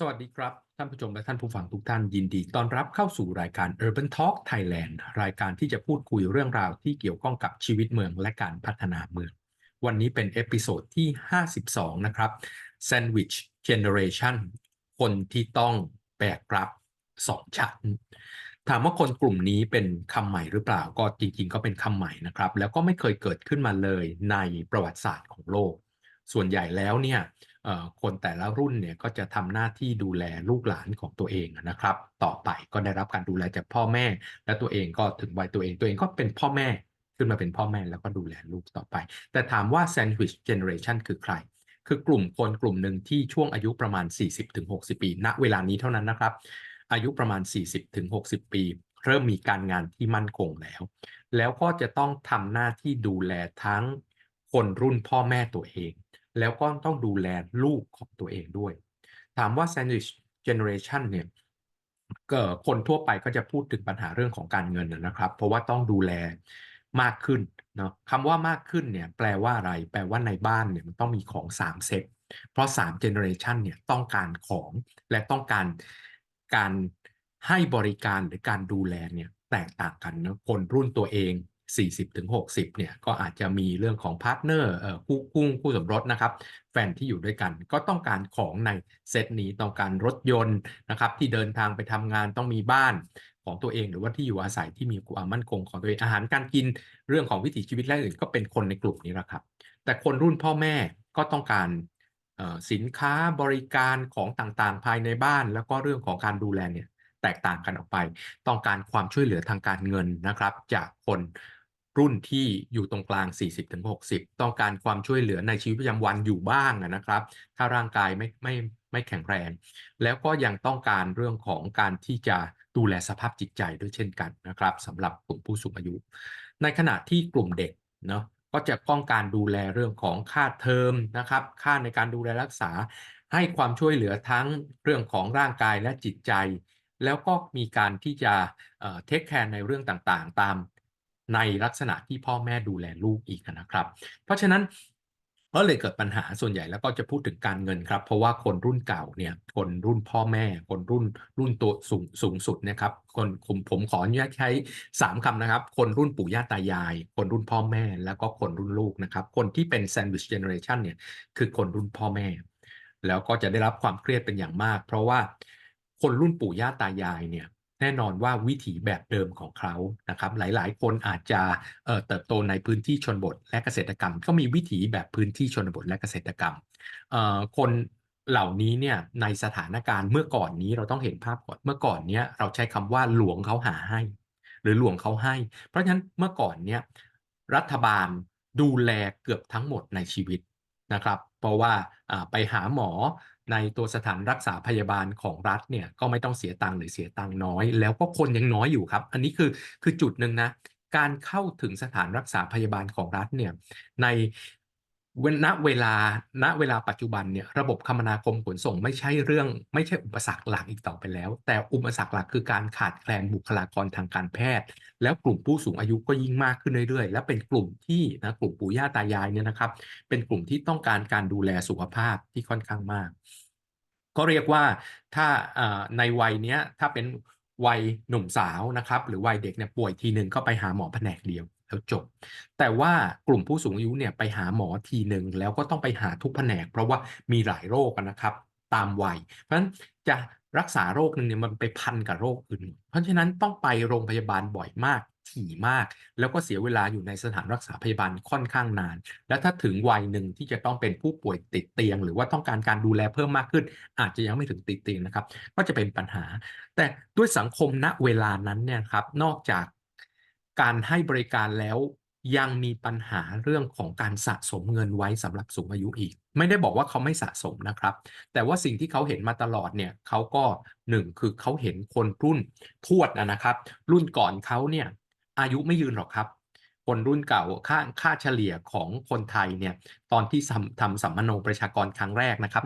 สวัสดีครับ ท่านผู้ชมและท่านผู้ฟังทุกท่านยินดีต้อนรับเข้าสู่รายการ Urban Talk Thailand รายการที่จะพูดคุยเรื่องราวที่เกี่ยวข้องกับชีวิตเมืองและการพัฒนาเมือง วันนี้เป็นเอพิโซดที่ 52 นะครับ Sandwich Generation คนที่ต้องแบกรับสองชั้นถามว่าคนกลุ่มนี้เป็นคำใหม่หรือเปล่าก็จริง ๆ ก็เป็นคำใหม่นะครับ แล้วก็ไม่เคยเกิดขึ้นมาเลยในประวัติศาสตร์ของโลก ส่วนใหญ่แล้วเนี่ย คนแต่ละรุ่นเนี่ยก็จะทำหน้าที่ดูแลลูกหลานของตัวเองนะครับ ต่อไปก็ได้รับการดูแลจากพ่อแม่ และตัวเองก็ถึงวัยตัวเองตัวเองก็เป็นพ่อแม่ขึ้นมาเป็นพ่อแม่แล้วก็ดูแลลูกต่อไป แต่ถามว่า sandwich generation คือใคร คือกลุ่มคนกลุ่มหนึ่งที่ช่วงอายุประมาณ 40-60 ปี ณ เวลานี้เท่านั้นนะครับ อายุประมาณ 40-60 ปี เริ่มมีการงานที่มั่นคงแล้ว แล้วก็จะต้องทำหน้าที่ดูแลทั้งคนรุ่นพ่อแม่ตัวเอง แล้วก็ต้องดูแลลูกของตัวเองด้วย ถามว่า sandwich generation เนี่ยก็คนทั่วไปก็จะพูดถึงปัญหาเรื่องของการเงินนะครับ เพราะว่าต้องดูแลมากขึ้นเนาะคำว่ามากขึ้นเนี่ยแปลว่าอะไร แปลว่าในบ้านเนี่ยมันต้องมีของ3เซตเพราะ3 generation เนี่ยต้องการของและต้องการการให้บริการหรือการดูแลเนี่ยแตกต่างกันนะคนรุ่นตัวเอง 40-60เนี่ยก็อาจจะมีเรื่องของพาร์ทเนอร์คู่คู่คู่สมรสนะครับแฟนที่อยู่ด้วยกันก็ต้องการของในเซตนี้ต้องการรถยนต์นะครับที่เดินทางไปทำงานต้องมีบ้านของตัวเองหรือว่าที่อยู่อาศัยที่มีความมั่นคงของตัวเองอาหารการกินเรื่องของวิถีชีวิตและอื่นก็เป็นคนในกลุ่มนี้แหละครับ แต่คนรุ่นพ่อแม่ก็ต้องการสินค้าบริการของต่างๆ ภายในบ้าน แล้วก็เรื่องของการดูแลเนี่ยแตกต่างกันออกไป ต้องการความช่วยเหลือทางการเงินนะครับ จากคน รุ่นที่อยู่ตรงกลาง 40-60 ต้องการความช่วยเหลือในชีวิตประจำวันอยู่บ้างนะครับ ถ้าร่างกายไม่ไม่ไม่แข็งแรง แล้วก็ยังต้องการเรื่องของการที่จะดูแลสภาพจิตใจด้วยเช่นกันนะครับสำหรับกลุ่มผู้สูงอายุ ในขณะที่กลุ่มเด็กเนาะก็จะต้องการดูแลเรื่องของค่าเทอมนะครับ ค่าในการดูแลรักษา ให้ความช่วยเหลือทั้งเรื่องของร่างกายและจิตใจ แล้วก็มีการที่จะเทคแคร์ในเรื่องต่างๆ ตาม ในลักษณะที่พ่อแม่ดูแลลูกอีกนะครับ เพราะฉะนั้นก็เลยเกิดปัญหาส่วนใหญ่แล้วก็จะพูดถึงการเงินครับ เพราะว่าคนรุ่นเก่าเนี่ยคนรุ่นพ่อแม่ คนรุ่นรุ่นตัวสูงสูงสุดนะครับคนผมผมขออนุญาตใช้ 3คำนะครับ คนรุ่นปู่ย่าตายาย คนรุ่นพ่อแม่ แล้วก็คนรุ่นลูกนะครับ คนที่เป็น sandwich generation เนี่ยคือคนรุ่นพ่อแม่ แล้วก็จะได้รับความเครียดเป็นอย่างมาก เพราะว่าคนรุ่นปู่ย่าตายายเนี่ย แน่นอนว่าวิถีแบบเดิมของเขานะครับหลายๆ คนอาจจะเเติบโตในพื้นที่ชนบทและเกษตรกรรม ก็มีวิถีแบบพื้นที่ชนบทและเกษตรกรรม คนเหล่านี้เนี่ยในสถานการณ์เมื่อก่อนนี้เราต้องเห็นภาพก่อนเมื่อก่อนเนี้ยเราใช้คำว่าหลวงเขาหาให้ หรือหลวงเขาให้ เพราะฉะนั้นเมื่อก่อนเนี้ยรัฐบาลดูแลเกือบทั้งหมดในชีวิตนะครับ เพราะว่าไปหาหมอ ในตัวสถานรักษาพยาบาลของรัฐเนี่ยก็ไม่ต้องเสียตังค์หรือเสียตังค์น้อย แล้วก็คนยังน้อยอยู่ครับ อันนี้คือคือจุดหนึ่งนะการเข้าถึงสถานรักษาพยาบาลของรัฐเนี่ยใน ณเวลาณเวลาปัจจุบันเนี่ยระบบคมนาคมขนส่งไม่ใช่เรื่อง ไม่ใช่อุปสรรคหลักอีกต่อไปแล้ว แต่อุปสรรคหลักคือการขาดแคลนบุคลากรทางการแพทย์ แล้วกลุ่มผู้สูงอายุก็ยิ่งมากขึ้นเรื่อยๆ และเป็นกลุ่มที่นะกลุ่มปู่ย่าตายายเนี่ยนะครับ เป็นกลุ่มที่ต้องการการดูแลสุขภาพที่ค่อนข้างมาก ก็เรียกว่าถ้าในวัยนี้ถ้าเป็นวัยหนุ่มสาวนะครับ หรือวัยเด็กเนี่ยป่วยทีหนึ่งก็ไปหาหมอแผนกเดียว แล้วจบ แต่ว่ากลุ่มผู้สูงอายุเนี่ยไปหาหมอทีหนึ่งแล้วก็ต้องไปหาทุกแผนก เพราะว่ามีหลายโรคนะครับตามวัย เพราะฉะนั้นจะรักษาโรคหนึ่งเนี่ยมันไปพันกับโรคอื่น เพราะฉะนั้นต้องไปโรงพยาบาลบ่อยมากถี่มาก แล้วก็เสียเวลาอยู่ในสถานรักษาพยาบาลค่อนข้างนาน และถ้าถึงวัยหนึ่งที่จะต้องเป็นผู้ป่วยติดเตียง หรือว่าต้องการการดูแลเพิ่มมากขึ้น อาจจะยังไม่ถึงติดเตียงนะครับ ก็จะเป็นปัญหา แต่ด้วยสังคมณเวลานั้นเนี่ยครับ นอกจาก การให้บริการแล้วยังมีปัญหาเรื่องของการสะสมเงินไว้สำหรับสูงอายุอีก ไม่ได้บอกว่าเขาไม่สะสมนะครับ แต่ว่าสิ่งที่เขาเห็นมาตลอดเนี่ยเขาก็หนึ่งคือเขาเห็นคนรุ่นทวดนะครับ รุ่นก่อนเขาเนี่ยอายุไม่ยืนหรอกครับ คนรุ่นเก่าค่าค่าเฉลี่ยของคนไทยเนี่ยตอนที่ทำสัมมโนประชากรครั้งแรกนะครับ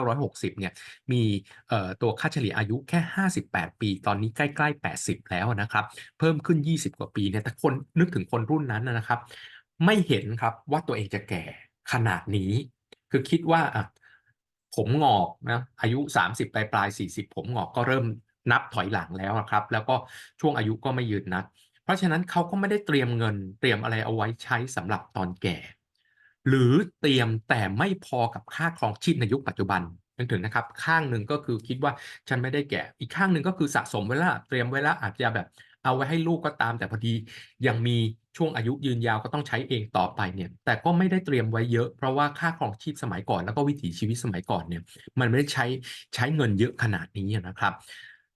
1960เนี่ยมีตัวค่าเฉลี่ยอายุแค่ 58 ปี ตอนนี้ใกล้ๆ 80 แล้วนะครับ เพิ่มขึ้น 20 กว่าปีเนี่ยแต่คนนึกถึงคนรุ่นนั้นนะครับ ไม่เห็นครับว่าตัวเองจะแก่ขนาดนี้ คือคิดว่าผมงอกนะอายุ 30 ปลายปลาย 40 ผมงอกก็เริ่มนับถอยหลังแล้วครับ แล้วก็ช่วงอายุก็ไม่ยืนนัก ราะฉะนั้นเขาก็ไม่ได้เตรียมเงิน เตรียมอะไรเอาไว้ใช้สำหรับตอนแก่ หรือเตรียมแต่ไม่พอกับค่าครองชีพในยุคปัจจุบันนึกถึงนะครับ ข้างหนึ่งก็คือคิดว่าฉันไม่ได้แก่ อีกข้างหนึ่งก็คือสะสมไว้ล้วเตรียมไว้ล้วอาจจะแบบ เอาไว้ให้ลูกก็ตาม แต่พอดียังมีช่วงอายุยืนยาวก็ต้องใช้เองต่อไปเนี่ย แต่ก็ไม่ได้เตรียมไว้เยอะ เพราะว่าค่าครองชีพสมัยก่อนแล้วก็วิถีชีวิตสมัยก่อนเนี่ย มันไม่ได้ใช้ใช้เงินเยอะขนาดนี้นะครับ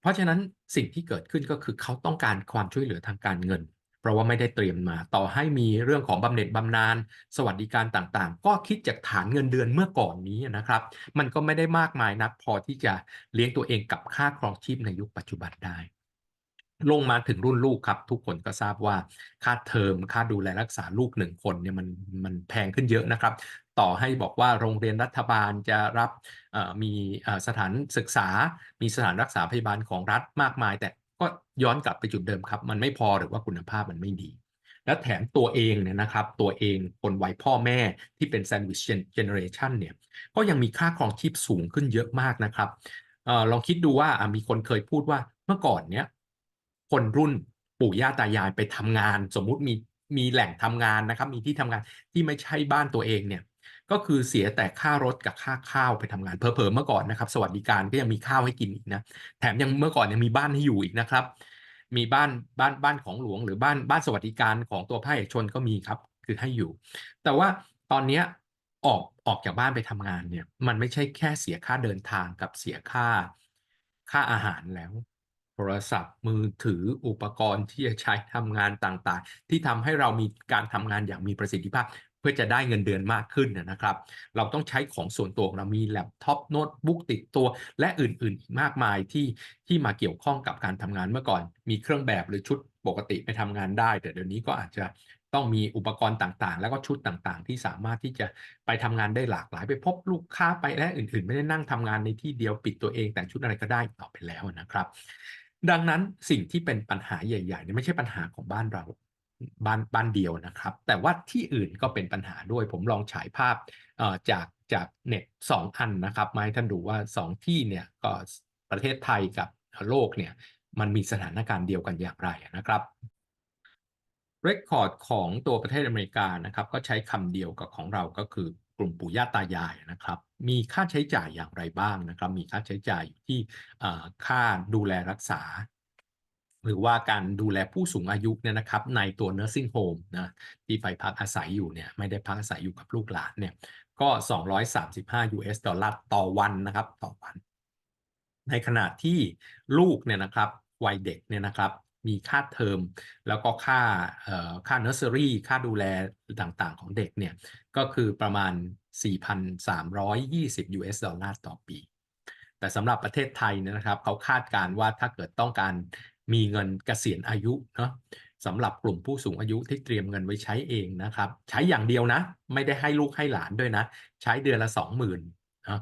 เพราะฉะนั้นสิ่งที่เกิดขึ้นก็คือเขาต้องการความช่วยเหลือทางการเงิน เพราะว่าไม่ได้เตรียมมาต่อให้มีเรื่องของบำเหน็จบำนาญสวัสดิการต่างๆ ก็คิดจากฐานเงินเดือนเมื่อก่อนนี้นะครับ มันก็ไม่ได้มากมายนักพอที่จะเลี้ยงตัวเองกับค่าครองชีพในยุคปัจจุบันได้ลงมาถึงรุ่นลูกครับ ทุกคนก็ทราบว่าค่าเทอมค่าดูแลรักษาลูกหนึ่งคนเนี่ยมันมันแพงขึ้นเยอะนะครับ ต่อให้บอกว่าโรงเรียนรัฐบาลจะรับมีสถานศึกษา มีสถานรักษาพยาบาลของรัฐมากมาย แต่ก็ย้อนกลับไปจุดเดิมครับ มันไม่พอหรือว่าคุณภาพมันไม่ดี และแถมตัวเองเนี่ยนะครับ ตัวเองคนวัยพ่อแม่ที่เป็นแซนด์วิชเจเนอเรชันเนี่ยก็ยังมีค่าครองชีพสูงขึ้นเยอะมากนะครับออลองคิดดูว่ามีคนเคยพูดว่าเมื่อก่อนเนี้ยคนรุ่นปู่ย่าตายายไปทำงาน สมมุติมีมีแหล่งทำงานนะครับ มีที่ทำงานที่ไม่ใช่บ้านตัวเองเนี่ย ก็คือเสียแต่ค่ารถกับค่าข้าวไปทำงานเพอๆเมื่อก่อนนะครับ สวัสดิการก็ยังมีข้าวให้กินอีกนะแถมยังเมื่อก่อนยังมีบ้านให้อยู่อีกนะครับ มีบ้านบ้านบ้านของหลวง หรือบ้านบ้านสวัสดิการของตัวภาคเอกชนก็มีครับ คือให้อยู่ แต่ว่าตอนนี้ออกออกจากบ้านไปทำงานเนี่ย มันไม่ใช่แค่เสียค่าเดินทางกับเสียค่าค่าอาหารแล้วโทรศัพท์มือถืออุปกรณ์ที่จะใช้ทำงานต่างๆ ที่ทำให้เรามีการทำงานอย่างมีประสิทธิภาพ พื่อจะได้เงินเดือนมากขึ้นนะครับ เราต้องใช้ของส่วนตัวเรามีแล็ปท็อปโน้ตบุ๊กติดตัวและอื่นๆอีกมากมายที่ที่มาเกี่ยวข้องกับการทำงานเมื่อก่อน มีเครื่องแบบหรือชุดปกติไปทำงานได้ แต่เดี๋ยวนี้ก็อาจจะต้องมีอุปกรณ์ต่างๆ แล้วก็ชุดต่างๆ ที่สามารถที่จะไปทำงานได้หลากหลาย ไปพบลูกค้าไปและอื่นๆ ไม่ได้นั่งทำงานในที่เดียวปิดตัวเองแต่งชุดอะไรก็ได้ต่อไปแล้วนะครับ ดังนั้นสิ่งที่เป็นปัญหาใหญ่ๆเนี่ยไม่ใช่ปัญหาของบ้านเรา บ้านบ้านเดียวนะครับ แต่ว่าที่อื่นก็เป็นปัญหาด้วย ผมลองฉายภาพจากจากเน็ตสองอันนะครับ มาให้ท่านดูว่า2ที่เนี่ยก็ประเทศไทยกับโลกเนี่ยมันมีสถานการณ์เดียวกันอย่างไรนะครับเรคคอร์ดของตัวประเทศอเมริกานะครับก็ใช้คำเดียวกับของเราก็คือกลุ่มปู่ย่าตายายนะครับ มีค่าใช้จ่ายอย่างไรบ้างนะครับ มีค่าใช้จ่ายอยู่ที่ค่าดูแลรักษา หรือว่าการดูแลผู้สูงอายุเนี่ยนะครับในตัว nursing home นะที่ไปพักอาศัยอยู่เนี่ยไม่ได้พักอาศัยอยู่กับลูกหลานเนี่ยก็ 235 US ดอลลาร์ต่อวันนะครับต่อวัน ในขณะที่ลูกเนี่ยนะครับวัยเด็กเนี่ยนะครับมีค่าเทอมแล้วก็ค่าค่าเนอร์เซอรี่ค่าดูแลต่างๆของเด็กเนี่ยก็คือประมาณ 4,320 US ดอลลาร์ต่อปี แต่สำหรับประเทศไทยนะครับเขาคาดการว่าถ้าเกิดต้องการ มีเงินเกษียณอายุเนาะสำหรับกลุ่มผู้สูงอายุที่เตรียมเงินไว้ใช้เองนะครับ ใช้อย่างเดียวนะ ไม่ได้ให้ลูกให้หลานด้วยนะ ใช้เดือนละ20,000นะ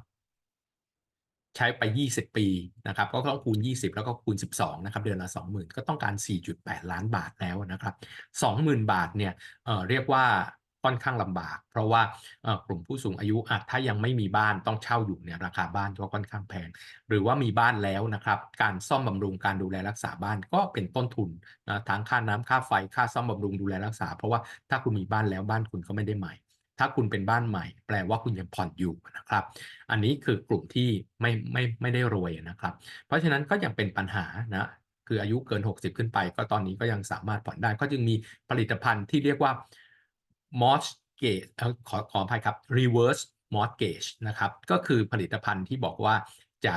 ใช้ไป 20 ปีนะครับ ก็ต้องคูณ 20 แล้วก็คูณ 12 นะครับ เดือนละ 20,000 ก็ต้องการ 4.8 ล้านบาทแล้วนะครับ 20,000 บาทเนี่ยเเรียกว่า ค่อนข้างลำบาก เพราะว่ากลุ่มผู้สูงอายุอถ้ายังไม่มีบ้านต้องเช่าอยู่เนี่ยราคาบ้านก็ค่อนข้างแพง หรือว่ามีบ้านแล้วนะครับ การซ่อมบำรุงการดูแลรักษาบ้านก็เป็นต้นทุนนะทั้งค่าน้ำค่าไฟค่าซ่อมบำรุงดูแลรักษา เพราะว่าถ้าคุณมีบ้านแล้วบ้านคุณก็ไม่ได้ใหม่ ถ้าคุณเป็นบ้านใหม่ แปลว่าคุณยังผ่อนอยู่นะครับ อันนี้คือกลุ่มที่ไม่ไม่ไม่ได้รวยนะครับ เพราะฉะนั้นก็ยังเป็นปัญหานะคืออายุเกิน 60 ขึ้นไป ก็ตอนนี้ก็ยังสามารถผ่อนได้ ก็จึงมีผลิตภัณฑ์ที่เรียกว่า mortgage ขอขออภัยครับ reverse mortgage นะครับก็คือผลิตภัณฑ์ที่บอกว่าจะ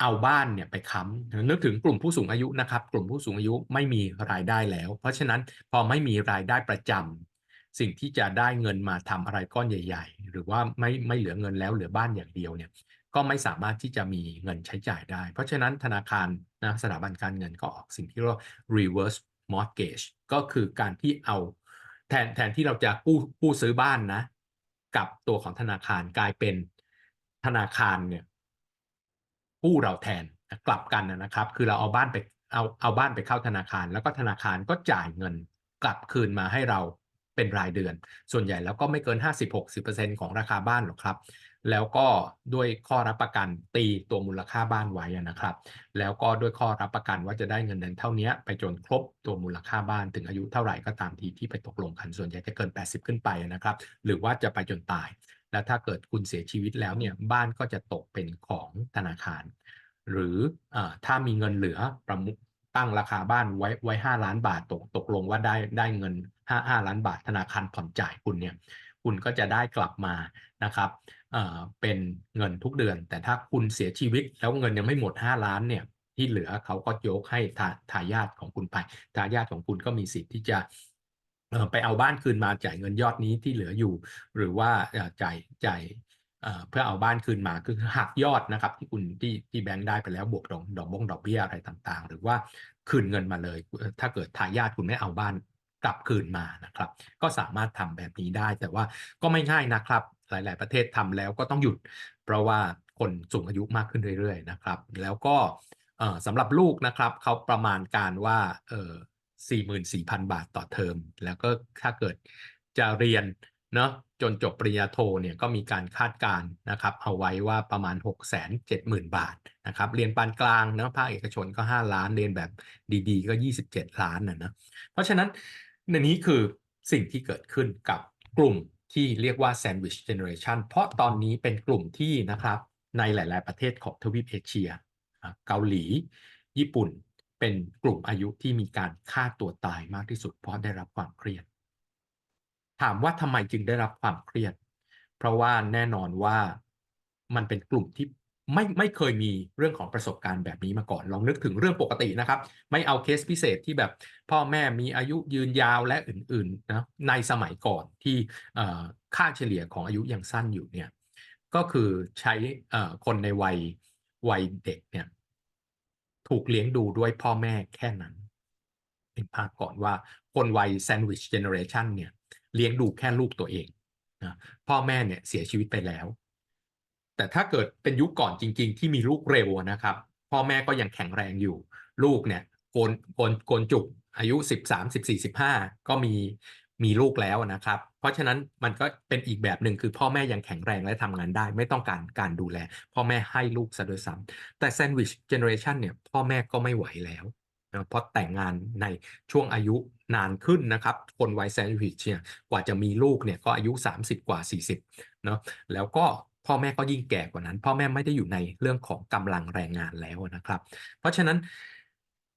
เอาบ้านเนี่ยไปค้ำนึกถึงกลุ่มผู้สูงอายุนะครับ กลุ่มผู้สูงอายุไม่มีรายได้แล้ว เพราะฉะนั้นพอไม่มีรายได้ประจำสิ่งที่จะได้เงินมาทำอะไรก้อนใหญ่ ๆ หรือว่าไม่ไม่เหลือเงินแล้วเหลือบ้านอย่างเดียวเนี่ยก็ไม่สามารถที่จะมีเงินใช้จ่ายได้ เพราะฉะนั้นธนาคารนะสถาบันการเงินก็ออกสิ่งที่เรียกว่า reverse mortgage ก็คือการที่เอา นแทนที่เราจะกู้กู้ซื้อบ้านนะ กับตัวของธนาคารกลายเป็นธนาคารเนี่ยกู้เราแทนกลับกันนะครับ คือเราเอาบ้านไปเอาเอาบ้านไปเข้าธนาคาร แล้วก็ธนาคารก็จ่ายเงินกลับคืนมาให้เราเป็นรายเดือน ส่วนใหญ่แล้วก็ไม่เกิน 50-60%ของราคาบ้านหรอกครับ แล้วก็ด้วยข้อรับประกันตีตัวมูลค่าบ้านไว้นะครับ แล้วก็ด้วยข้อรับประกันว่าจะได้เงินเดือนเท่านี้ไปจนครบตัวมูลค่าบ้านถึงอายุเท่าไหร่ก็ตามทีที่ไปตกลงกันส่วนใหญ่จะเกิน 80 ขึ้นไปนะครับ หรือว่าจะไปจนตาย แล้วถ้าเกิดคุณเสียชีวิตแล้วเนี่ยบ้านก็จะตกเป็นของธนาคาร หรืออถ้ามีเงินเหลือประมุขตั้งราคาบ้านไว้ไว้5ล้านบาทตกตกลงว่าได้ได้เงิน5 5ล้านบาทธนาคารผ่อนจ่ายคุณเนี่ยคุณก็จะได้กลับมานะครับ เป็นเงินทุกเดือน แต่ถ้าคุณเสียชีวิตแล้วเงินยังไม่หมด 5 ล้านเนี่ยที่เหลือเขาก็ยกให้ทาทายาทของคุณไปทายาทของคุณก็มีสิทธิ์ที่จะไปเอาบ้านคืนมาจ่ายเงินยอดนี้ที่เหลืออยู่ หรือว่าจ่ายจ่ายเพื่อเอาบ้านคืนมาคือหักยอดนะครับ ที่คุณที่ที่แบงค์ได้ไปแล้วบวกดอกดอกบงดอกเบี้ยอะไรต่างๆ หรือว่าคืนเงินมาเลย ถ้าเกิดทายาทคุณไม่เอาบ้านกลับคืนมานะครับ ก็สามารถทำแบบนี้ได้แต่ว่าก็ไม่ง่ายนะครับ หลาย ๆ ประเทศทำแล้วก็ต้องหยุด เพราะว่าคนสูงอายุมากขึ้นเรื่อย ๆ นะครับ แล้วก็สำหรับลูกนะครับเขาประมาณการว่าเอ่อ44,000 บาทต่อเทอม แล้วก็ถ้าเกิดจะเรียนเนาะจนจบปริญญาโทเนี่ยก็มีการคาดการณ์นะครับเอาไว้ว่าประมาณ 670,000 บาทนะครับเรียนปานกลางเนาะภาคเอกชนก็ 5 ล้านเรียนแบบดีๆ ก็ 27 ล้านนะนะเพราะฉะนั้นในนี้คือสิ่งที่เกิดขึ้นกับกลุ่ม ที่เรียกว่าแซนด์วิชเจเนอเรชันเพราะตอนนี้เป็นกลุ่มที่นะครับในหลาย ๆ ประเทศของทวีปเอเชีย เกาหลี ญี่ปุ่นเป็นกลุ่มอายุที่มีการฆ่าตัวตายมากที่สุด เพราะได้รับความเครียด ถามว่าทำไมจึงได้รับความเครียด เพราะว่าแน่นอนว่ามันเป็นกลุ่มที่ ไม่ไม่เคยมีเรื่องของประสบการณ์แบบนี้มาก่อน ลองนึกถึงเรื่องปกตินะครับ ไม่เอาเคสพิเศษที่แบบพ่อแม่มีอายุยืนยาวและอื่นๆนะในสมัยก่อนที่ค่าเฉลี่ยของอายุยังสั้นอยู่เนี่ยก็คือใช้คนในวัยวัยเด็กเนี่ยถูกเลี้ยงดูด้วยพ่อแม่แค่นั้น เป็นภาพก่อนว่าคนวัยแซนด์วิชเจเนอเรชันเนี่ยเลี้ยงดูแค่ลูกตัวเองนะพ่อแม่เนี่ยเสียชีวิตไปแล้ว แต่ถ้าเกิดเป็นยุคก่อนจริง ๆ ที่มีลูกเร็วนะครับ พ่อแม่ก็ยังแข็งแรงอยู่ ลูกเนี่ยโกนโกนโกนจุกอายุ 13 14 15 ก็มีมีลูกแล้วนะครับ เพราะฉะนั้นมันก็เป็นอีกแบบหนึ่งคือพ่อแม่ยังแข็งแรงและทำงานได้ ไม่ต้องการการดูแล พ่อแม่ให้ลูกซะโดยซ้ำแต่แซนด์วิชเจเนอเรชันเนี่ยพ่อแม่ก็ไม่ไหวแล้วนะเพราะแต่งงานในช่วงอายุนานขึ้นนะครับ คนวัยแซนด์วิชเนี่ยกว่าจะมีลูกเนี่ยก็อายุ 30 กว่า 40เนาะแล้วก็ พ่อแม่ก็ยิ่งแก่กว่านั้น พ่อแม่ไม่ได้อยู่ในเรื่องของกำลังแรงงานแล้วนะครับ เพราะฉะนั้น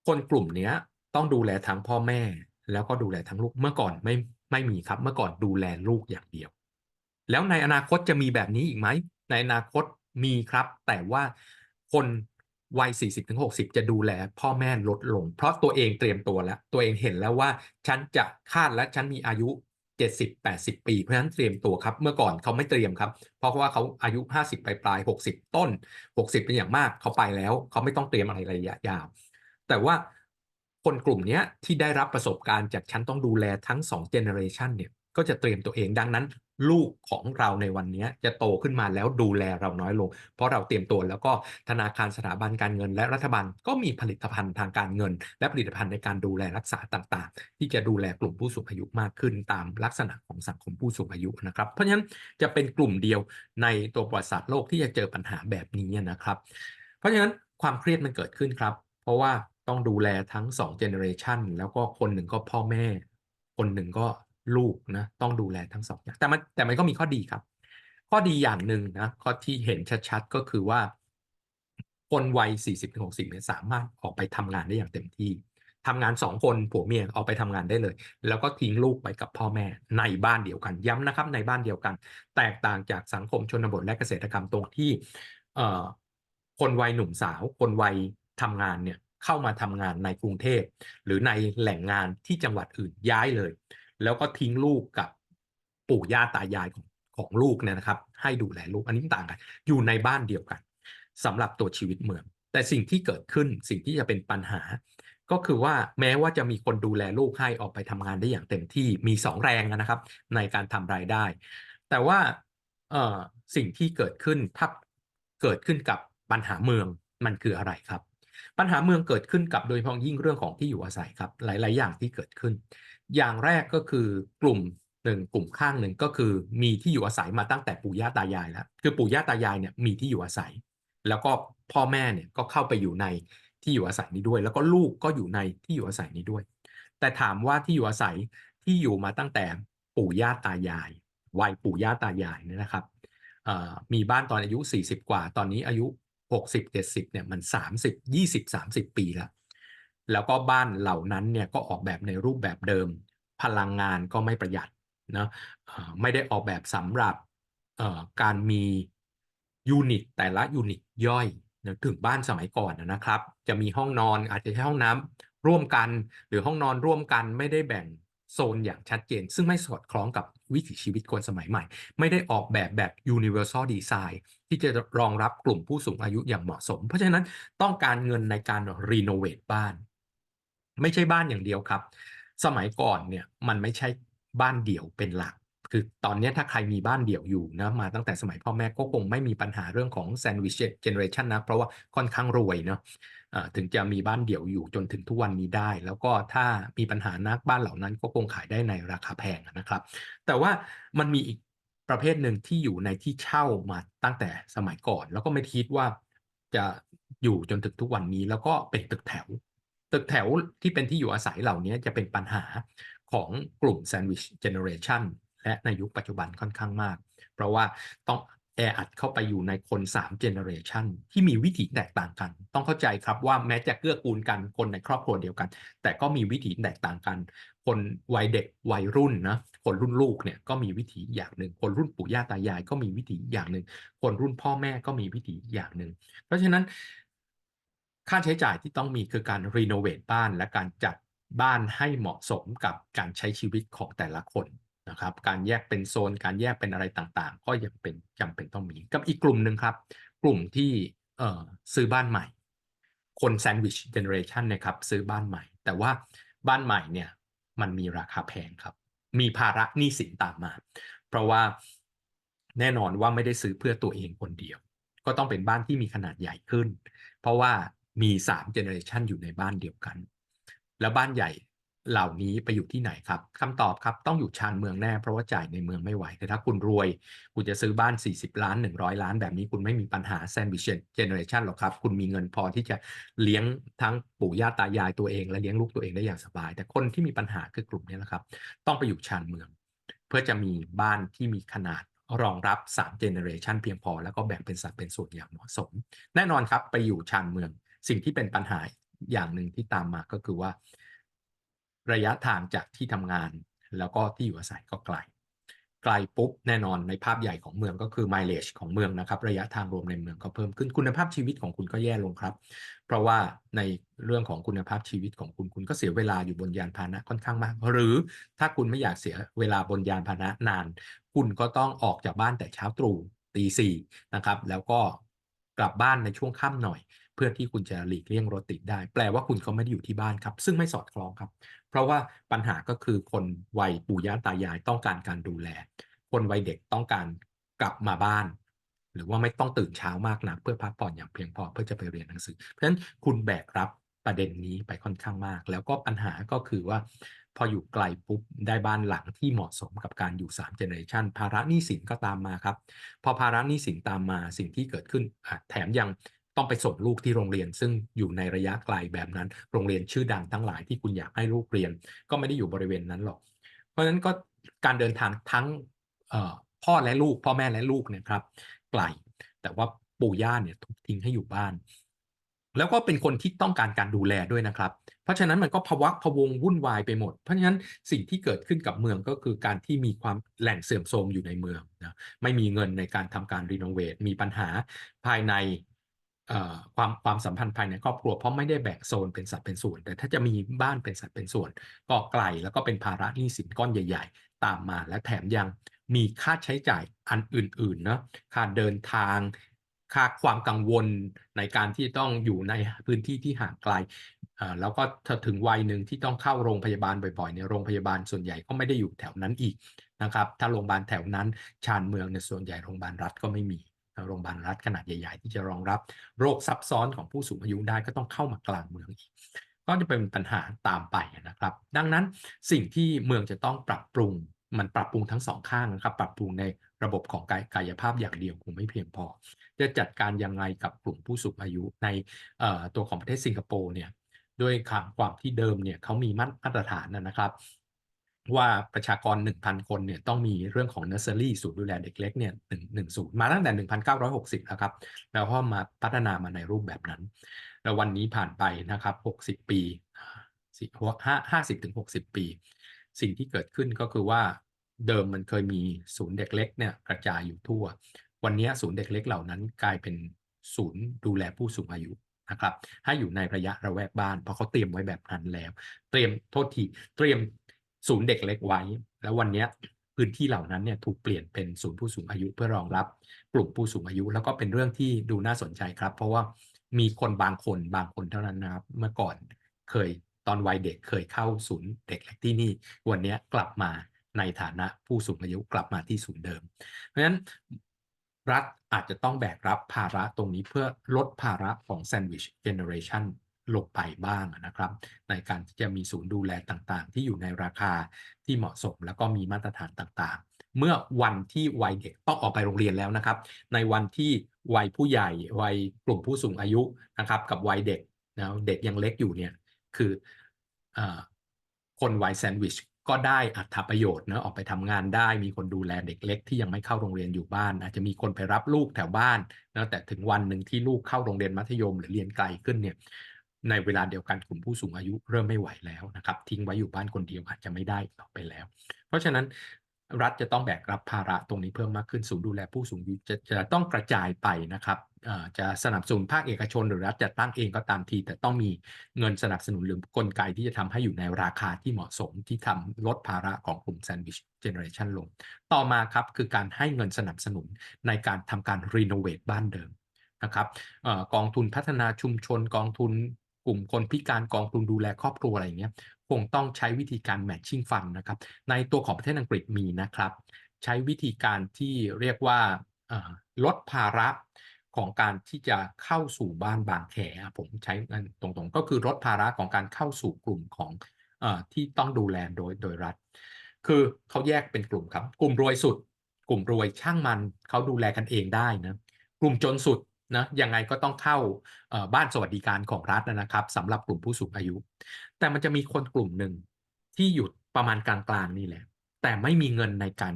คนกลุ่มเนี้ยต้องดูแลทั้งพ่อแม่ แล้วก็ดูแลทั้งลูกเมื่อก่อนไม่ไม่มีครับ เมื่อก่อนดูแลลูกอย่างเดียว แล้วในอนาคตจะมีแบบนี้อีกไหมในอนาคตมีครับ แต่ว่าคนวัย 40-60 จะดูแลพ่อแม่ลดลง เพราะตัวเองเตรียมตัวแล้ว ตัวเองเห็นแล้วว่า ฉันจะคาดและฉันมีอายุ 70-80 ปี เพราะฉะนั้นเตรียมตัวครับ เมื่อก่อนเขาไม่เตรียมครับ เพราะว่าเขาอายุ 50 ปลายปลายๆ60 ต้น 60 เป็นอย่างมากเขาไปแล้ว เขาไม่ต้องเตรียมอะไรระยะยาว แต่ว่าคนกลุ่มนี้ที่ได้รับประสบการณ์จากฉันต้องดูแลทั้ง2 generation เนี่ยก็จะเตรียมตัวเองดังนั้น ลูกของเราในวันนี้จะโตขึ้นมาแล้วดูแลเราน้อยลง เพราะเราเตรียมตัวแล้วก็ธนาคารสถาบันการเงิน และรัฐบาลก็มีผลิตภัณฑ์ทางการเงิน และผลิตภัณฑ์ในการดูแลรักษาต่างๆ ที่จะดูแลกลุ่มผู้สูงอายุมากขึ้นตามลักษณะของสังคมผู้สูงอายุนะครับ เพราะฉะนั้นจะเป็นกลุ่มเดียวในตัวประวัติศาสตร์โลกที่จะเจอปัญหาแบบนี้นะครับ เพราะฉะนั้นความเครียดมันเกิดขึ้นครับ เพราะว่าต้องดูแลทั้ง2 generation แล้วก็คนหนึ่งก็พ่อแม่ คนหนึ่งก็ ลูกนะต้องดูแลทั้งสองอย่างแต่มันแต่มันก็มีข้อดีครับ ข้อดีอย่างหนึ่งนะข้อที่เห็นชัดๆก็คือว่า คนวัย40-60เนี่ยสามารถออกไปทำงานได้อย่างเต็มที่ทำงานสองคนผัวเมียออกไปทำงานได้เลย แล้วก็ทิ้งลูกไปกับพ่อแม่ในบ้านเดียวกัน ย้ำนะครับ ในบ้านเดียวกัน แตกต่างจากสังคมชนบทและเกษตรกรรมตรงที่เอ่อคนวัยหนุ่มสาว คนวัยทำงานเนี่ยเข้ามาทำงานในกรุงเทพ หรือในแหล่งงานที่จังหวัดอื่นย้ายเลย แล้วก็ทิ้งลูกกับปู่ย่าตายายของของลูกเนี่ยนะครับ ให้ดูแลลูกอันนี้ต่างกัน อยู่ในบ้านเดียวกันสำหรับตัวชีวิตเมือง แต่สิ่งที่เกิดขึ้นสิ่งที่จะเป็นปัญหา ก็คือว่าแม้ว่าจะมีคนดูแลลูกให้ออกไปทำงานได้อย่างเต็มที่มีสองแรงนะครับ ในการทำรายได้ แต่ว่าสิ่งที่เกิดขึ้นถ้าเกิดขึ้นกับปัญหาเมืองมันคืออะไรครับ ปัญหาเมืองเกิดขึ้นกับโดยเฉพาะยิ่งเรื่องของที่อยู่อาศัยครับ หลาย ๆ อย่างที่เกิดขึ้น อย่างแรกก็คือกลุ่มหนึ่งกลุ่มข้างหนึ่งก็คือมีที่อยู่อาศัยมาตั้งแต่ปู่ย่าตายายแล้วคือปู่ย่าตายายเนี่ยมีที่อยู่อาศัย แล้วก็พ่อแม่เนี่ยก็เข้าไปอยู่ในที่อยู่อาศัยนี้ด้วย แล้วก็ลูกก็อยู่ในที่อยู่อาศัยนี้ด้วย แต่ถามว่าที่อยู่อาศัยที่อยู่มาตั้งแต่ปู่ย่าตายาย วัยปู่ย่าตายายเนี่ยนะครับมีบ้านตอนอายุ 40 กว่า ตอนนี้อายุ 60 70เนี่ยมัน 30 20 30 ปีแล้ว แล้วก็บ้านเหล่านั้นเนี่ยก็ออกแบบในรูปแบบเดิม พลังงานก็ไม่ประหยัดนะไม่ได้ออกแบบสำหรับการมียูนิตแต่ละยูนิตย่อยนะถึงบ้านสมัยก่อนนะนะครับ จะมีห้องนอนอาจจะใช้ห้องน้ำร่วมกัน หรือห้องนอนร่วมกันไม่ได้แบ่งโซนอย่างชัดเจน ซึ่งไม่สอดคล้องกับวิถีชีวิตคนสมัยใหม่ ไม่ได้ออกแบบแบบ universal design ที่จะรองรับกลุ่มผู้สูงอายุอย่างเหมาะสม เพราะฉะนั้นต้องการเงินในการรีโนเวทบ้าน ไม่ใช่บ้านอย่างเดียวครับ สมัยก่อนเนี่ยมันไม่ใช่บ้านเดี่ยวเป็นหลัก คือตอนนี้ถ้าใครมีบ้านเดี่ยวอยู่นะมาตั้งแต่สมัยพ่อแม่ก็คงไม่มีปัญหาเรื่องของ sandwich generation นะเพราะว่าค่อนข้างรวยเนาะะถึงจะมีบ้านเดี่ยวอยู่จนถึงทุกวันนี้ได้ แล้วก็ถ้ามีปัญหานักบ้านเหล่านั้นก็คงขายได้ในราคาแพงนะครับ แต่ว่ามันมีอีกประเภทหนึ่งที่อยู่ในที่เช่ามาตั้งแต่สมัยก่อน แล้วก็ไม่คิดว่าจะอยู่จนถึงทุกวันนี้ แล้วก็เป็นตึกแถว ตึกแถวที่เป็นที่อยู่อาศัยเหล่านี้จะเป็นปัญหาของกลุ่ม Sandwich Generation และในยุคปัจจุบันค่อนข้างมาก เพราะว่าต้องแออัดเข้าไปอยู่ในคน3 generation ที่มีวิถีแตกต่างกัน ต้องเข้าใจครับว่าแม้จะเกื้อกูลกันคนในครอบครัวเดียวกัน แต่ก็มีวิถีแตกต่างกัน คนวัยเด็กวัยรุ่นนะคนรุ่นลูกเนี่ยก็มีวิถีอย่างหนึ่ง คนรุ่นปู่ย่าตายายก็มีวิถีอย่างหนึ่ง คนรุ่นพ่อแม่ก็มีวิถีอย่างหนึ่ง เพราะฉะนั้น ค่าใช้จ่ายที่ต้องมีคือการรีโนเวทบ้านและการจัดบ้านให้เหมาะสมกับการใช้ชีวิตของแต่ละคนนะครับ การแยกเป็นโซน การแยกเป็นอะไรต่างๆ ก็ยังเป็นจำเป็นต้องมี กับอีกกลุ่มหนึ่งครับ กลุ่มที่เซื้อบ้านใหม่ คนแซนด์วิชเจเนอเรชันนะครับ ซื้อบ้านใหม่ แต่ว่าบ้านใหม่เนี่ยมันมีราคาแพงครับ มีภาระหนี้สินตามมา เพราะว่าแน่นอนว่าไม่ได้ซื้อเพื่อตัวเองคนเดียว ก็ต้องเป็นบ้านที่มีขนาดใหญ่ขึ้น เพราะว่า มี3 generation อยู่ในบ้านเดียวกัน แล้วบ้านใหญ่เหล่านี้ไปอยู่ที่ไหนครับคำตอบครับต้องอยู่ชานเมืองแน่ เพราะว่าจ่ายในเมืองไม่ไหว แต่ถ้าคุณรวย คุณจะซื้อบ้าน 40 ล้าน 100 ล้าน แบบนี้คุณไม่มีปัญหา sandwich generation หรอกครับ คุณมีเงินพอที่จะเลี้ยงทั้งปู่ย่าตายายตัวเอง และเลี้ยงลูกตัวเองได้อย่างสบาย แต่คนที่มีปัญหาคือกลุ่มนี้แหละครับ ต้องไปอยู่ชานเมือง เพื่อจะมีบ้านที่มีขนาดรองรับ3 generation เพียงพอ แล้วก็แบ่งเป็นสัดเป็นส่วนอย่างเหมาะสม แน่นอนครับไปอยู่ชานเมือง สิ่งที่เป็นปัญหาอย่างหนึ่งที่ตามมาก็คือว่า ระยะทางจากที่ทำงานแล้วก็ที่อยู่อาศัยก็ไกล ไกลปุ๊บแน่นอนในภาพใหญ่ของเมืองก็คือ mileage ของเมืองนะครับ ระยะทางรวมในเมืองก็เพิ่มขึ้นคุณภาพชีวิตของคุณก็แย่ลงครับ เพราะว่าในเรื่องของคุณภาพชีวิตของคุณคุณก็เสียเวลาอยู่บนยานพาหนะค่อนข้างมาก หรือถ้าคุณไม่อยากเสียเวลาบนยานพาหนะนาน คุณก็ต้องออกจากบ้านแต่เช้าตรู่ตีสี่นะครับ แล้วก็กลับบ้านในช่วงค่ำหน่อย เพื่อที่คุณจะหลีกเลี่ยงรถติดได้ แปลว่าคุณก็ไม่ได้อยู่ที่บ้านครับ ซึ่งไม่สอดคล้องครับ เพราะว่าปัญหาก็คือคนวัยปู่ย่าตายายต้องการการดูแล คนวัยเด็กต้องการกลับมาบ้าน หรือว่าไม่ต้องตื่นเช้ามากนัก เพื่อพักผ่อนอย่างเพียงพอเพื่อจะไปเรียนหนังสือ เพราะฉะนั้นคุณแบกรับประเด็นนี้ไปค่อนข้างมาก แล้วก็ปัญหาก็คือว่า พออยู่ไกลปุ๊บได้บ้านหลังที่เหมาะสมกับการอยู่3 generation ภาระหนี้สินก็ตามมาครับ พอภาระหนี้สินตามมาสิ่งที่เกิดขึ้นแถมยัง ต้องไปส่งลูกที่โรงเรียน ซึ่งอยู่ในระยะไกลแบบนั้น โรงเรียนชื่อดังทั้งหลายที่คุณอยากให้ลูกเรียน ก็ไม่ได้อยู่บริเวณนั้นหรอก เพราะฉะนั้นก็การเดินทางทั้งพ่อและลูก พ่อแม่และลูกเนี่ยครับ ไกล แต่ว่าปู่ย่าเนี่ยถูกทิ้งให้อยู่บ้าน แล้วก็เป็นคนที่ต้องการการดูแลด้วยนะครับ เพราะฉะนั้นมันก็พวักพวงวุ่นวายไปหมด เพราะฉะนั้นสิ่งที่เกิดขึ้นกับเมืองก็คือการที่มีความแหล่งเสื่อมโทรมอยู่ในเมืองนะไม่มีเงินในการทำการรีโนเวทมีปัญหาภายใน ความความสัมพันธ์ภายในครอบครัวเพราะไม่ได้แบ่งโซนเป็นสัดเป็นส่วน แต่ถ้าจะมีบ้านเป็นสัดเป็นส่วน ก็ไกลแล้วก็เป็นภาระหนี้สินก้อนใหญ่ ๆ ตามมาและแถมยังมีค่าใช้จ่ายอันอื่นๆเนาะค่าเดินทาง ค่าความกังวลในการที่ต้องอยู่ในพื้นที่ที่ห่างไกลแล้วก็ถ,ถึงวัยหนึ่งที่ต้องเข้าโรงพยาบาลบ่อยๆในโรงพยาบาลส่วนใหญ่ก็ไม่ได้อยู่แถวนั้นอีกนะครับ ถ้าโรงพยาบาลแถวนั้นชานเมืองในส่วนใหญ่โรงพยาบาลรัฐก็ไม่มี โรงพยาบาลรัฐขนาดใหญ่ ๆ ที่จะรองรับโรคซับซ้อนของผู้สูงอายุได้ก็ต้องเข้ามากลางเมืองอีกก็จะเป็นปัญหาตามไปนะครับ ดังนั้นสิ่งที่เมืองจะต้องปรับปรุงมันปรับปรุงทั้งสองข้างนะครับ ปรับปรุงในระบบของกายกายภาพอย่างเดียวคงไม่เพียงพอ จะจัดการยังไงกับกลุ่มผู้สูงอายุในตัวของประเทศสิงคโปร์เนี่ยด้วยความที่เดิมเนี่ยเขามีมาตรฐานนะครับ ว่าประชากร 1,000 คนเนี่ยต้องมีเรื่องของ nursery ศูนย์ดูแลเด็กเล็กเนี่ยหนึ่งหนึ่งศูนย์มาตั้งแต่ 1,960 แล้วครับ แล้วก็มาพัฒนามาในรูปแบบนั้น แล้ววันนี้ผ่านไปนะครับ 60 ปีห้าห้าสิบถึง60ปี สิ่งที่เกิดขึ้นก็คือว่าเดิมมันเคยมีศูนย์เด็กเล็กเนี่ยกระจายอยู่ทั่ว วันนี้ศูนย์เด็กเล็กเหล่านั้นกลายเป็นศูนย์ดูแลผู้สูงอายุนะครับให้อยู่ในระยะระแวกบ้าน เพราะเขาเตรียมไว้แบบนั้นแล้ว เตรียมโทษทีเตรียม ศูนย์เด็กเล็กไว้ แล้ววันนี้พื้นที่เหล่านั้นเนี่ยถูกเปลี่ยนเป็นศูนย์ผู้สูงอายุเพื่อรองรับ กลุ่มผู้สูงอายุ แล้วก็เป็นเรื่องที่ดูน่าสนใจครับ เพราะว่ามีคนบางคนบางคนเท่านั้นนะครับ เมื่อก่อนเคยตอนวัยเด็กเคยเข้าศูนย์เด็กเล็กที่นี่ วันนี้กลับมาในฐานะผู้สูงอายุกลับมาที่ศูนย์เดิม เพราะฉะนั้นรัฐอาจจะต้องแบกรับภาระตรงนี้เพื่อลดภาระของแซนด์วิชเจเนอเรชัน ลงไปบ้างนะครับ ในการที่จะมีศูนย์ดูแลต่างๆ ที่อยู่ในราคาที่เหมาะสม แล้วก็มีมาตรฐานต่างๆ เมื่อวันที่วัยเด็กต้องออกไปโรงเรียนแล้วนะครับ ในวันที่วัยผู้ใหญ่วัยกลุ่มผู้สูงอายุนะครับ กับวัยเด็กนะเด็กยังเล็กอยู่เนี่ยคืออคนวัยแซนด์วิชก็ได้อัตประโยชน์นะออกไปทำงานได้มีคนดูแลเด็กเล็กที่ยังไม่เข้าโรงเรียนอยู่บ้าน อาจจะมีคนไปรับลูกแถวบ้านนะแต่ถึงวันหนึ่งที่ลูกเข้าโรงเรียนมัธยม หรือเรียนไกลขึ้นเนี่ย ในเวลาเดียวกันกลุ่มผู้สูงอายุเริ่มไม่ไหวแล้วนะครับ ทิ้งไว้อยู่บ้านคนเดียวอาจจะไม่ได้ต่อไปแล้ว เพราะฉะนั้นรัฐจะต้องแบกรับภาระตรงนี้เพิ่มมากขึ้นศูนย์ดูแลผู้สูงอายุจะจะต้องกระจายไปนะครับจะสนับสนุนภาคเอกชนหรือรัฐจะตั้งเองก็ตามที แต่ต้องมีเงินสนับสนุนหรือกลไกที่จะทำให้อยู่ในราคาที่เหมาะสมที่ทำลดภาระของกลุ่มแซนด์วิชเจเนอเรชันลง ต่อมาครับคือการให้เงินสนับสนุนในการทำการรีโนเวทบ้านเดิมนะครับกองทุนพัฒนาชุมชนกองทุน กลุ่มคนพิการกองทุนดูแลครอบครัวอะไรอย่างเงี้ยคงต้องใช้วิธีการแมทชิ่งฟันนะครับในตัวของประเทศอังกฤษมีนะครับ ใช้วิธีการที่เรียกว่าลดภาระของการที่จะเข้าสู่บ้านบางแขผมใช้ตรงๆ ก็คือลดภาระของการเข้าสู่กลุ่มของอที่ต้องดูแลโดยโดยรัฐ คือเขาแยกเป็นกลุ่มครับ กลุ่มรวยสุด กลุ่มรวยช่างมันเขาดูแลกันเองได้นะกลุ่มจนสุด นะยังไงก็ต้องเข้าบ้านสวัสดิการของรัฐนะครับสำหรับกลุ่มผู้สูงอายุ แต่มันจะมีคนกลุ่มหนึ่งที่อยู่ประมาณกลางๆนี่แหละ แต่ไม่มีเงินในการ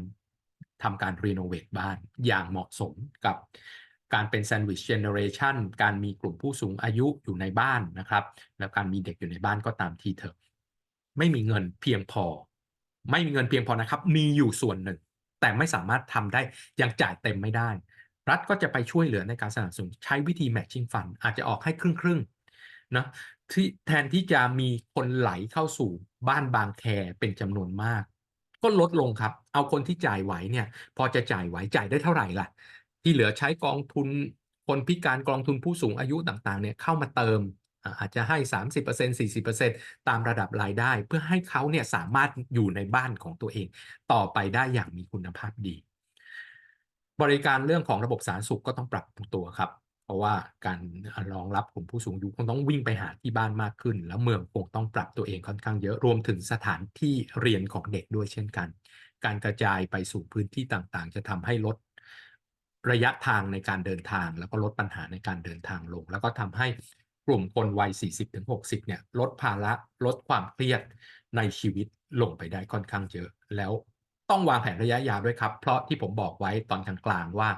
ทำการรีโนเวทบ้านอย่างเหมาะสมกับการเป็นแซนด์วิชเจเนอเรชันการมีกลุ่มผู้สูงอายุอยู่ในบ้านนะครับ แล้วการมีเด็กอยู่ในบ้านก็ตามทีเถอะไม่มีเงินเพียงพอ ไม่มีเงินเพียงพอนะครับ มีอยู่ส่วนหนึ่ง แต่ไม่สามารถทำได้ยังจ่ายเต็มไม่ได้ รัฐก็จะไปช่วยเหลือในการสนับสนุนใช้วิธี matching fund อาจจะออกให้ครึ่งครึ่งนะที่แทนที่จะมีคนไหลเข้าสู่บ้านบางแคเป็นจำนวนมาก ก็ลดลงครับ เอาคนที่จ่ายไหวเนี่ย พอจะจ่ายไหวจ่ายได้เท่าไหร่ล่ะ ที่เหลือใช้กองทุนคนพิการกองทุนผู้สูงอายุต่างๆเนี่ยเข้ามาเติมอาจจะให้ 30% 40%ตามระดับรายได้ เพื่อให้เขาเนี่ยสามารถอยู่ในบ้านของตัวเอง ต่อไปได้อย่างมีคุณภาพดี บริการเรื่องของระบบสาธารณสุขก็ต้องปรับตัวครับ เพราะว่าการรองรับกลุ่มผู้สูงอายุคงต้องวิ่งไปหาที่บ้านมากขึ้น แล้วเมืองคงต้องปรับตัวเองค่อนข้างเยอะรวมถึงสถานที่เรียนของเด็กด้วยเช่นกัน การกระจายไปสู่พื้นที่ต่างๆ จะทำให้ลดระยะทางในการเดินทาง แล้วก็ลดปัญหาในการเดินทางลง แล้วก็ทำให้กลุ่มคนวัย 40-60 เนี่ยลดภาระลดความเครียดในชีวิตลงไปได้ค่อนข้างเยอะ แล้ว ต้องวางแผนระยะยาวด้วยครับ เพราะที่ผมบอกไว้ตอนกลางๆว่า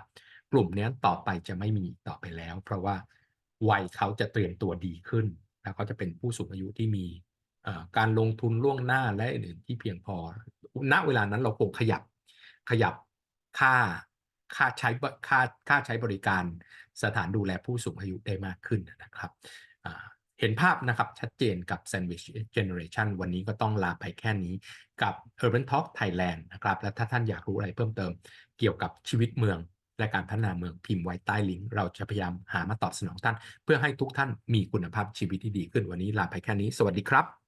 กลุ่มนี้ต่อไปจะไม่มีต่อไปแล้ว เพราะว่าวัยเขาจะเตรียมตัวดีขึ้น แล้วก็จะเป็นผู้สูงอายุที่มีการลงทุนล่วงหน้าและอื่นที่เพียงพอ ณ เวลานั้นเราคงขยับขยับค่าค่าใช้ค่าค่าใช้บริการสถานดูแลผู้สูงอายุได้มากขึ้นนะครับ เห็นภาพนะครับชัดเจนกับ Sandwich Generation วันนี้ก็ต้องลาไปแค่นี้กับ Urban Talk Thailand นะครับ และถ้าท่านอยากรู้อะไรเพิ่มเติม เกี่ยวกับชีวิตเมือง และการพัฒนาเมืองพิมพ์ไว้ใต้ลิงก์เราจะพยายามหามาตอบสนองท่าน เพื่อให้ทุกท่านมีคุณภาพชีวิตที่ดีขึ้นวันนี้ลาไปแค่นี้ สวัสดีครับ